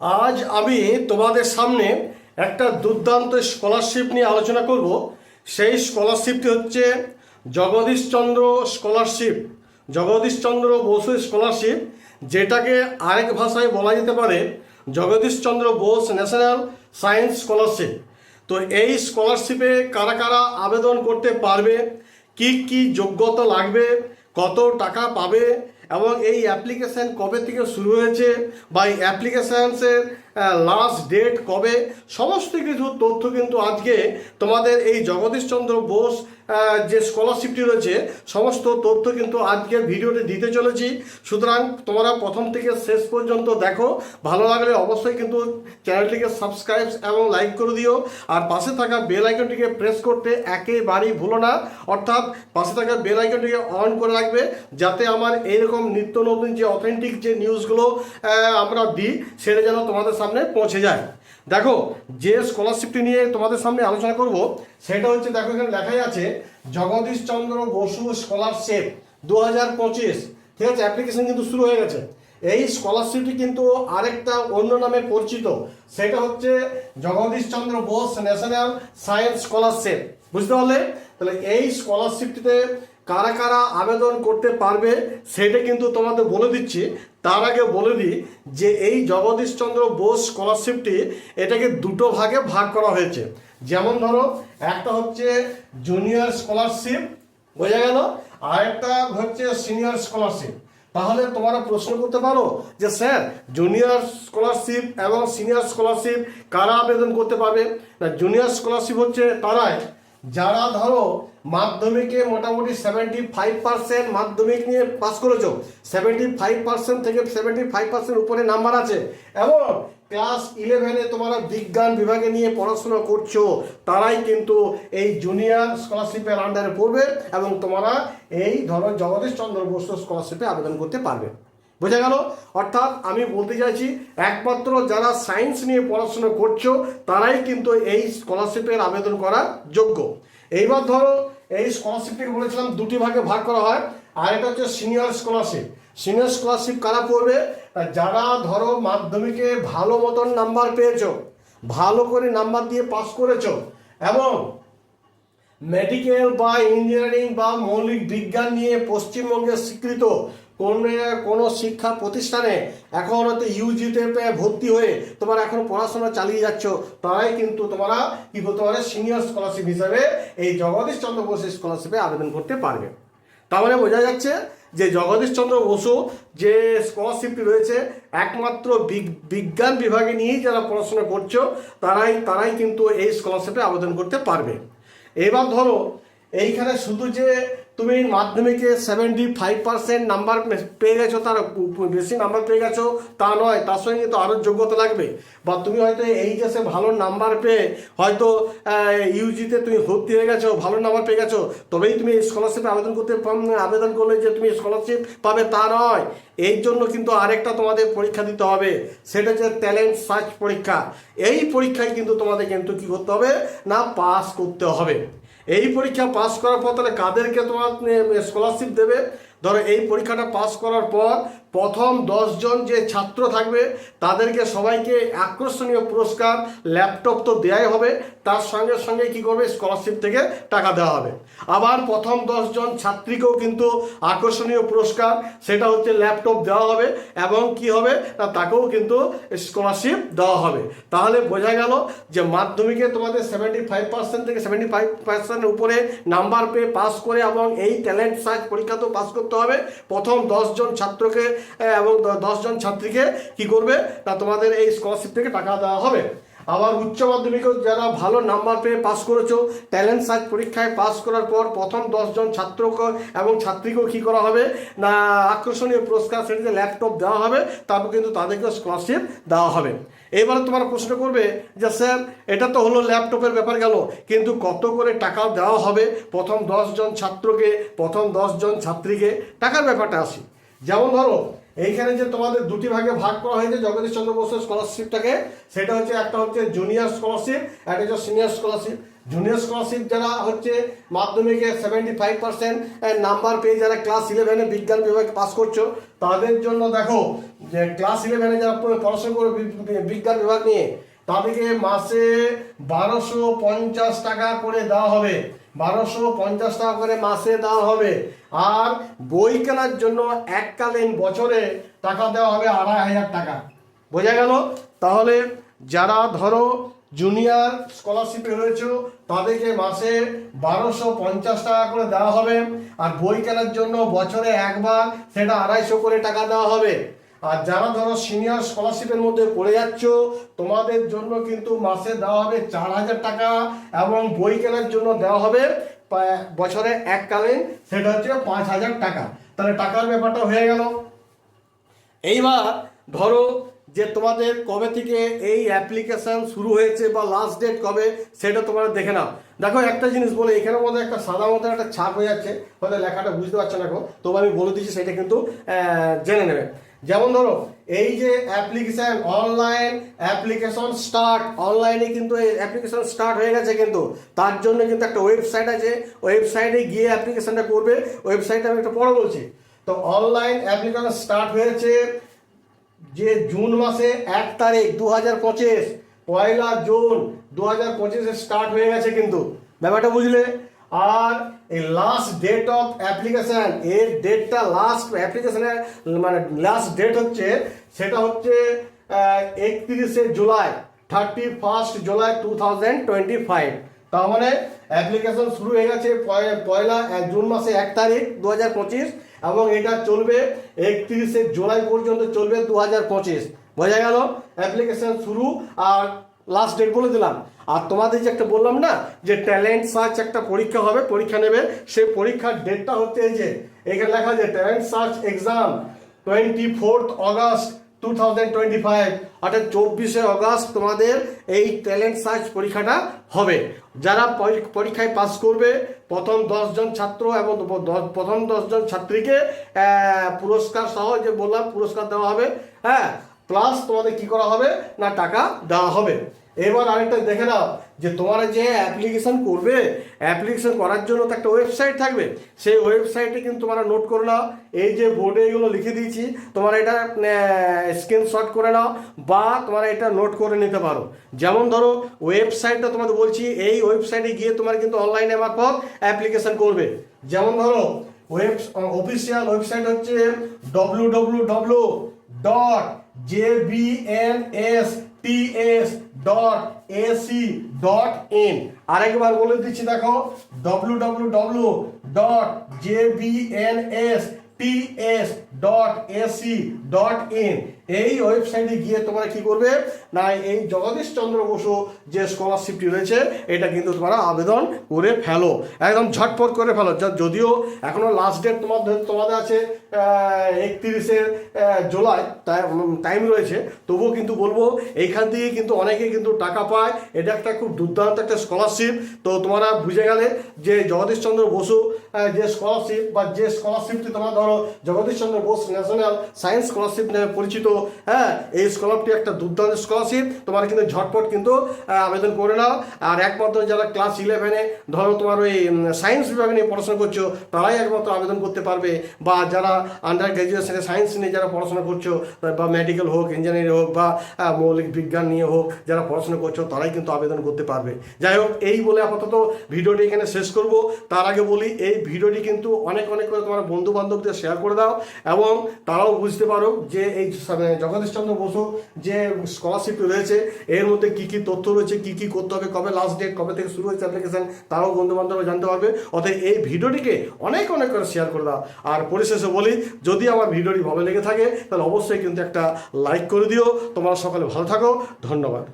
আজ আমি তোমাদের সামনে একটা দুর্দান্ত স্কলারশিপ নিয়ে আলোচনা করব। সেই স্কলারশিপটি হচ্ছে জগদীশচন্দ্র স্কলারশিপ জগদীশচন্দ্র বসু স্কলারশিপ যেটাকে আরেক ভাষায় বলা যেতে পারে Jagadishchandra Bose national science scholarship তো এই স্কলারশিপে কারা কারা আবেদন করতে পারবে? কি কি যোগ্যতা লাগবে? কত টাকা পাবে? এবং এই অ্যাপ্লিকেশান কবে থেকে শুরু হয়েছে? বা এই অ্যাপ্লিকেশানসের লাস্ট ডেট কবে? সমস্ত কিছু তথ্য কিন্তু আজকে তোমাদের এই জগদীশচন্দ্র বোস যে স্কলারশিপটি রয়েছে, সমস্ত তথ্য কিন্তু আজকের ভিডিওতে দিতে চলেছি। সুতরাং তোমরা প্রথম থেকে শেষ পর্যন্ত দেখো। ভালো লাগলে অবশ্যই কিন্তু চ্যানেলটিকে সাবস্ক্রাইব এবং লাইক করে দিও। আর পাশে থাকা বেল আইকনটিকে প্রেস করতে একেবারেই ভুলো না। অর্থাৎ পাশে থাকা বেল আইকনটিকে অন করে রাখবে, যাতে আমার এইরকম নিত্য নতুন যে অথেন্টিক যে নিউজগুলো আমরা দিই, সেটা যেন তোমাদের সামনে পৌঁছে যায়। দেখো, যে স্কলারশিপটি নিয়ে তোমাদের সামনে আলোচনা করব, সেটা হচ্ছে, দেখো, এখানে লেখাই আছে, জগদীশ চন্দ্র বসু স্কলারশিপ দু হাজার পঁচিশ। ঠিক আছে অ্যাপ্লিকেশন কিন্তু শুরু হয়ে গেছে। এই স্কলারশিপটি কিন্তু আরেকটা অন্য নামে পরিচিত। সেটা হচ্ছে Jagadish Chandra Bose national science scholarship বুঝতে পারলে? তাহলে এই স্কলারশিপটিতে কারা কারা আবেদন করতে পারবে সেটা কিন্তু তোমাদের বলে দিচ্ছি। তার আগে বলে দিই যে এই জগদীশচন্দ্র বোস স্কলারশিপটি এটাকে দুটো ভাগে ভাগ করা হয়েছে। যেমন ধরো, একটা হচ্ছে জুনিয়র স্কলারশিপ বোঝা গেল? আর একটা হচ্ছে সিনিয়র স্কলারশিপ তাহলে তোমরা প্রশ্ন করতে পারো যে, স্যার জুনিয়র স্কলারশিপ এবং সিনিয়র স্কলারশিপ কারা আবেদন করতে পারবে? না জুনিয়র স্কলারশিপ হচ্ছে তারাই। যারা ধরো মাধ্যমিকে মোটামুটি সেভেন্টি ফাইভ পার্সেন্ট মাধ্যমিক নিয়ে পাস করেছ সেভেন্টি ফাইভ পার্সেন্ট থেকে সেভেন্টি ফাইভ পার্সেন্ট উপরে নাম্বার আছে। এবং ক্লাস ইলেভেনে তোমরা বিজ্ঞান বিভাগে নিয়ে পড়াশোনা করছ, তারাই কিন্তু এই জুনিয়র স্কলারশিপের আন্ডারে পড়বে এবং তোমরা এই ধরো জগদীশ চন্দ্র বসু স্কলারশিপে আবেদন করতে পারবে। বোঝা গেল? অর্থাৎ আমি বলতে চাইছি, একমাত্র যারা সায়েন্স নিয়ে পড়াশোনা করছ, তারাই কিন্তু এই স্কলারশিপের আবেদন করার যোগ্য। এইবার ধরো, এই স্কলারশিপটিকে বলেছিলাম দুটি ভাগে ভাগ করা হয়, আর এটা হচ্ছে সিনিয়র স্কলারশিপ সিনিয়র স্কলারশিপ কারা পড়বে? যারা ধরো মাধ্যমিকে ভালো মতন নাম্বার পেয়েছ, ভালো করে নাম্বার দিয়ে পাস করেছ, এবং মেডিকেল বা ইঞ্জিনিয়ারিং বা মৌলিক বিজ্ঞান নিয়ে পশ্চিমবঙ্গের স্বীকৃত কোন, কোনো শিক্ষা প্রতিষ্ঠানে এখন হয়তো ইউজিতে ভর্তি হয়ে তোমার এখন পড়াশোনা চালিয়ে যাচ্ছ তারাই কিন্তু তোমরা কি করতে পারে সিনিয়র স্কলারশিপ হিসাবে এই জগদীশ চন্দ্র বোস স্কলারশিপে আবেদন করতে পারবে। তার মানে বোঝা যাচ্ছে যে জগদীশ চন্দ্র বসু যে স্কলারশিপটি রয়েছে, একমাত্র বিজ্ঞান বিভাগে নিয়েই যারা পড়াশোনা করছ, তারাই তারাই কিন্তু এই স্কলারশিপে আবেদন করতে পারবে। এবার ধরো, এইখানে শুধু যে তুমি মাধ্যমিকে সেভেন্টি ফাইভ পার্সেন্ট নাম্বার পেয়ে গেছো, তার বেশি নাম্বার পেয়ে গেছো, তা নয়, তার সঙ্গে তো আরও যোগ্যতা লাগবে। বা তুমি হয়তো এইচএসে ভালো নাম্বার পেয়ে হয়তো ইউজিতে তুমি ভর্তি হয়ে গেছো, ভালো নাম্বার পেয়ে গেছো, তবেই তুমি স্কলারশিপে আবেদন করতে আবেদন করলে যে তুমি স্কলারশিপ পাবে তা নয়। এই জন্য কিন্তু আরেকটা তোমাদের পরীক্ষা দিতে হবে, সেটা হচ্ছে ট্যালেন্ট সার্চ পরীক্ষা। এই পরীক্ষায় কিন্তু তোমাদের কিন্তু কি করতে হবে? না পাস করতে হবে। এই পরীক্ষা পাস করার পর তাহলে কাদেরকে তোমার স্কলারশিপ দেবে? ধরো এই পরীক্ষাটা পাস করার পর প্রথম দশজন যে ছাত্র থাকবে, তাদেরকে সবাইকে আকর্ষণীয় পুরস্কার, ল্যাপটপ তো দেওয়াই হবে। তার সঙ্গে সঙ্গে কি করবে? স্কলারশিপ থেকে টাকা দেওয়া হবে। আবার প্রথম দশজন ছাত্রীকেও কিন্তু আকর্ষণীয় পুরস্কার, সেটা হচ্ছে ল্যাপটপ দেওয়া হবে এবং কি হবে? না তাকেও কিন্তু স্কলারশিপ দেওয়া হবে। তাহলে বোঝা গেল যে মাধ্যমিকে তোমাদের সেভেন্টি ফাইভ পার্সেন্ট থেকে সেভেন্টি ফাইভ পার্সেন্ট উপরে নাম্বার পেয়ে পাস করে এবং এই ট্যালেন্ট সার্চ পরীক্ষাতেও পাস করতে হবে। প্রথম দশজন ছাত্রকে এবং দশজন ছাত্রীকে কি করবে? না, তোমাদের এই স্কলারশিপ থেকে টাকা দেওয়া হবে। আবার উচ্চ মাধ্যমিকেও যারা ভালো নাম্বার পেয়ে পাস করেছ ট্যালেন্ট সার্চ পরীক্ষায় পাস করার পর প্রথম দশজন ছাত্রকে এবং ছাত্রীকেও কী করা হবে? না, আকর্ষণীয় পুরস্কার সেটিতে ল্যাপটপ দেওয়া হবে, তারপর কিন্তু তাদেরকে স্কলারশিপ দেওয়া হবে। এবারে তোমার প্রশ্ন করবে যে, স্যার, এটা তো হলো ল্যাপটপের ব্যাপার গেল, কিন্তু কত করে টাকা দেওয়া হবে প্রথম দশজন ছাত্রকে, প্রথম দশজন ছাত্রীকে? টাকার ব্যাপারটা আসি। যেমন ধরো, এইখানে যে তোমাদের দুটি ভাগে ভাগ করা হয়েছে জগদীশ চন্দ্র বসুর স্কলারশিপটাকে সেটা হচ্ছে একটা হচ্ছে জুনিয়র স্কলারশিপ একটা হচ্ছে সিনিয়র স্কলারশিপ জুনিয়র স্কলারশিপ যারা হচ্ছে মাধ্যমিকে সেভেন্টি ফাইভ পার্সেন্ট নাম্বার পেয়ে যারা ক্লাস ইলেভেনে বিজ্ঞান বিভাগে পাস করছ, তাদের জন্য দেখো যে ক্লাস ইলেভেনে যারা পড়াশোনা করে বিজ্ঞান বিভাগ নিয়ে, তাদেরকে মাসে বারোশো পঞ্চাশ টাকা করে দেওয়া হবে। বারোশো পঞ্চাশ টাকা করে মাসে দেওয়া হবে। আর বই কেনার জন্য এককালীন বছরে টাকা দেওয়া হবে আড়াই হাজার টাকা। বোঝা গেল? তাহলে যারা ধরো জুনিয়র স্কলারশিপে রয়েছে, তাদেরকে মাসে বারোশো পঞ্চাশ টাকা করে দেওয়া হবে। আর বই কেনার জন্য বছরে একবার সেটা আড়াইশো করে টাকা দেওয়া হবে। আর যারা ধরো সিনিয়র স্কলারশিপের মধ্যে পড়ে যাচ্ছ, তোমাদের জন্য কিন্তু মাসে দেওয়া হবে চার হাজার টাকা এবং বই কেনার জন্য দেওয়া হবে বছরে এককালীন সেটা হচ্ছে পাঁচ হাজার টাকা। তাহলে টাকার ব্যাপারটা হয়ে গেল। এইবার ধরো যে তোমাদের কবে থেকে এই অ্যাপ্লিকেশন শুরু হয়েছে বা লাস্ট ডেট কবে, সেটা তোমরা দেখে নাও। দেখো, একটা জিনিস বলে এখানের মধ্যে একটা সাদা মতো একটা ছাপ হয়ে যাচ্ছে। হয়তো লেখাটা বুঝতে পারছ না এখন তবু আমি বলে দিচ্ছি, সেটা কিন্তু জেনে নেবে। যেমন ধরো, এই যে অ্যাপ্লিকেশন অনলাইন অ্যাপ্লিকেশন স্টার্ট অনলাইনে কিন্তু এই অ্যাপ্লিকেশন স্টার্ট হয়ে গেছে কিন্তু। তার জন্য কিন্তু একটা ওয়েবসাইট আছে। ওয়েবসাইটে গিয়ে অ্যাপ্লিকেশনটা করবে। ওয়েবসাইটে আমি একটা পড়া বলছি। তো অনলাইন অ্যাপ্লিকেশন স্টার্ট হয়েছে যে জুন মাসে এক তারিখ দু হাজার পঁচিশ, পয়লা জুন দু হাজার পঁচিশে স্টার্ট হয়ে গেছে কিন্তু। ব্যাপারটা বুঝলে? আর এই লাস্ট ডেট অফ অ্যাপ্লিকেশান এর ডেটটা লাস্ট অ্যাপ্লিকেশানের মানে লাস্ট ডেট হচ্ছে, সেটা হচ্ছে একত্রিশে July thirty first July two thousand twenty five তার মানে অ্যাপ্লিকেশন শুরু হয়ে গেছে পয়- পয়লা জুন মাসে এক তারিখ দু হাজার পঁচিশ, এবং এটা চলবে একত্রিশে জুলাই পর্যন্ত চলবে দু হাজার পঁচিশ। বোঝা গেল? অ্যাপ্লিকেশন শুরু, আর লাস্ট ডেট বলে দিলাম। আর তোমাদের যে একটা বললাম না, যে ট্যালেন্ট সার্চ একটা পরীক্ষা হবে, পরীক্ষা নেবে, সেই পরীক্ষার ডেটটা হচ্ছে যে, এখানে লেখা আছে talent search exam twenty fourth August two thousand twenty five অর্থাৎ চব্বিশে অগস্ট তোমাদের এই ট্যালেন্ট সার্চ পরীক্ষাটা হবে। যারা পরীক্ষায় পাস করবে, প্রথম দশজন ছাত্র এবং প্রথম দশজন ছাত্রীকে পুরস্কার সহ যে বললাম, পুরস্কার দেওয়া হবে হ্যাঁ প্লাস তোমাদের কি করা হবে, না, টাকা দেওয়া হবে। এবার আরেকটা দেখে নাও যে তোমরা যে অ্যাপ্লিকেশন করবে অ্যাপ্লিকেশন করার জন্য তো একটা ওয়েবসাইট থাকবে। সেই ওয়েবসাইটে কিন্তু তোমরা নোট করে নাও, এই যে বোর্ডে এগুলো লিখে দিয়েছি, তোমরা এটা স্ক্রিনশট করে নাও বা তোমরা এটা নোট করে নিতে পারো। যেমন ধরো ওয়েবসাইটটা তোমাদের বলছি, এই ওয়েবসাইটে গিয়ে তোমার কিন্তু অনলাইনে মারফত অ্যাপ্লিকেশন করবে। যেমন ধরো ওয়েব অফিসিয়াল ওয়েবসাইট হচ্ছে W W W dot J B N S T S dot AC dot in আরেকবার বলে দিচ্ছি, দেখো W W W dot J B N S T S dot AC dot in এই ওয়েবসাইটে গিয়ে তোমরা কি করবে? না, এই জগদীশ চন্দ্র বসু যে স্কলারশিপটি রয়েছে, এটা কিন্তু তোমরা আবেদন করে ফেলো। একদম ঝটপট করে ফেলো। যদিও এখনও লাস্ট ডেট তোমাদের তোমাদের আছে একত্রিশে জুলাই টাইম রয়েছে। তবুও কিন্তু বলব, এইখান থেকে কিন্তু অনেকে কিন্তু টাকা পায়। এটা একটা খুব দুর্দান্ত একটা স্কলারশিপ তো তোমরা বুঝে গেলে যে জগদীশচন্দ্র বসু যে স্কলারশিপ বা যে স্কলারশিপটি তোমরা ধরো Jagadishchandra Bose national science scholarship নামে পরিচিত হ্যাঁ এই স্কলারটি একটা দুর্দান্ত স্কলারশিপ তোমার কিন্তু ঝটপট কিন্তু আবেদন করে নাও। আর একমাত্র যারা ক্লাস ইলেভেনে ধরো তোমার ওই সায়েন্স বিভাগ নিয়ে পড়াশোনা করছ, তারাই একমাত্র আবেদন করতে পারবে। বা যারা আন্ডার গ্র্যাজুয়েশনে সায়েন্স নিয়ে যারা পড়াশোনা করছ, বা মেডিকেল হোক ইঞ্জিনিয়ারিং হোক, বা মৌলিক বিজ্ঞান নিয়ে হোক, যারা পড়াশোনা করছ, তারাই কিন্তু আবেদন করতে পারবে। যাই হোক, এই বলে আপাতত ভিডিওটি এখানে শেষ করব। তার আগে বলি, এই ভিডিওটি কিন্তু অনেক অনেক করে তোমার বন্ধু বান্ধবদের শেয়ার করে দাও, এবং তারাও বুঝতে পারো যে এই জগদীশচন্দ্র বসু যে স্কলারশিপ রয়েছে, এর মধ্যে কি কি তথ্য রয়েছে, কি কি করতে হবে, কবে লাস্ট ডেট কবে থেকে শুরু হয়েছে অ্যাপ্লিকেশান তারাও বন্ধু বান্ধবরা জানতে পারবে। অতএব এই ভিডিওটিকে অনেক অনেক করে শেয়ার করে দাও। আর পরিশেষে বলি, যদি আমার ভিডিওটি ভালো লেগে থাকে, তাহলে অবশ্যই কিন্তু একটা লাইক করে দিও। তোমরা সকালে ভালো থাকো। ধন্যবাদ।